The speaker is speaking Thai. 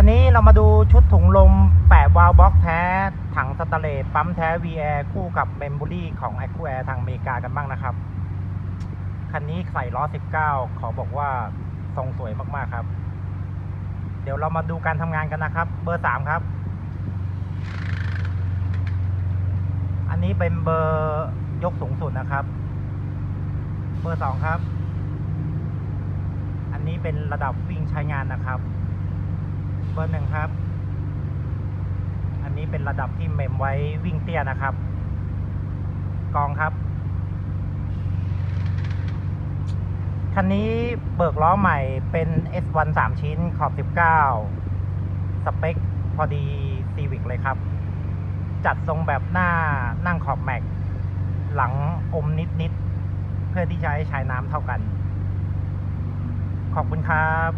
วันนี้เรามาดูชุดถุงลม 8 วาล์วบล็อกแท้ ถังสตนเลสปั๊มแท้ VR คู่กับเมมโมรี่ของ a อ q u a i r ทางอเมริกากันบ้างนะครับ คันนี้ใส่ล้อ 19 ขอบอกว่าทรงสวยมากๆครับ เดี๋ยวเรามาดูการทำงานกันนะครับ เบอร์ 3 ครับ อันนี้เป็นเบอร์ยกสูงสุดนะครับ เบอร์ 2 ครับ อันนี้เป็นระดับวิ่งใช้งานนะครับ บอร์หนึ่งครับ อันนี้เป็นระดับที่เมมไว้วิ่งเตี้ยนะครับ กองครับ คันนี้เบิกล้อใหม่เป็น S1 3 ชิ้นขอบ 19 สเปคพอดีซีวิกเลยครับ จัดทรงแบบหน้านั่งขอบแม็ก หลังอมนิดๆเพื่อที่จะให้ใช้น้ำเท่ากัน ขอบคุณครับ